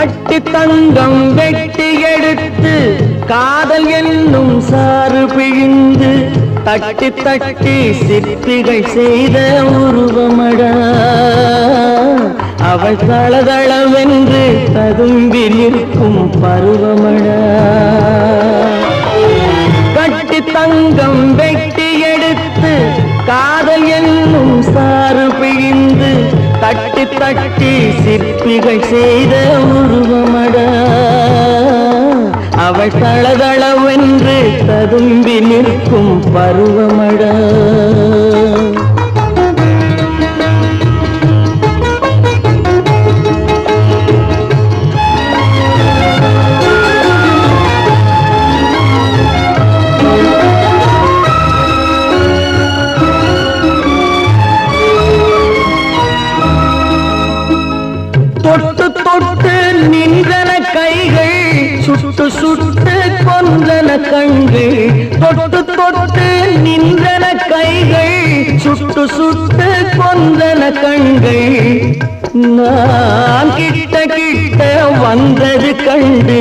பட்டு தங்கம் வெட்டி எடுத்து காதல் என்னும் சாறு பிழிந்து தட்டி தட்டி சிற்பிகள் செய்த உருவமடா. அவள் தளதளவென்று ததும்பி நிற்கும் பருவமடா. கட்டி தங்கம் வெட்டி எடுத்து காதல் என்னும் தட்டி தட்டி சிற்பிகள் செய்த உருவமட. அவள் தளதளவென்று ததும்பி நிற்கும் பருவமட. நின்றன கைகள் சுட்டு சுட்டு கொன்றன கண்கள். தொட்டு தொட்டு நின்றன கைகள் சுட்டு சுட்டு கொன்றன கண்கள். நான் கிட்ட கிட்ட வந்தது கண்டு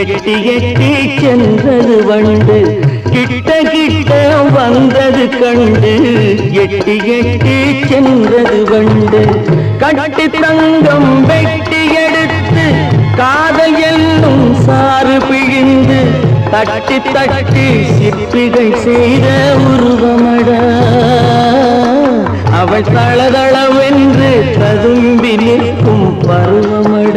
எட்டி எட்டி சென்றது வண்டு. கிட்ட கிட்ட வந்தது கண்டு எட்டி எட்டி சென்றது வண்டு. கட்டி தங்கம் வெட்டி எடுத்து காதல் என்னும் சாறு பிழிந்து தட்டி தட்டி சிற்பிகள் செய்த உருவமட. அவள் தளதளவென்று ததும்பி நிற்கும் பருவமட.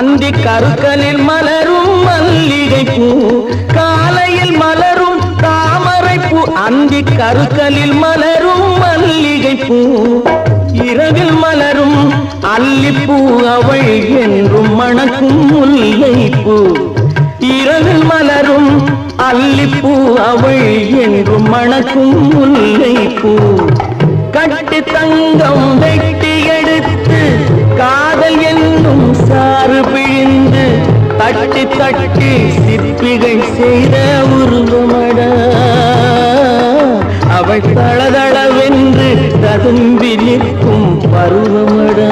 அந்தி கருக்கலில் மலரும் மல்லிகை பூ காலையில் மலரும் தாமரை பூ அந்தி கருக்கலில் மலரும் மல்லிகை பூ இரவில் மலரும் அல்லிப்பூ அவள் என்றும் மணக்கும் முல்லை பூ இரவில் மலரும் அல்லிப்பூ அவள் என்றும் மணக்கும் முல்லை பூ காட்டி தட்டி சிற்பிகள் செய்த உருவமட அவள் தளதளவென்று ததும்பி நிற்கும் பருவமடா.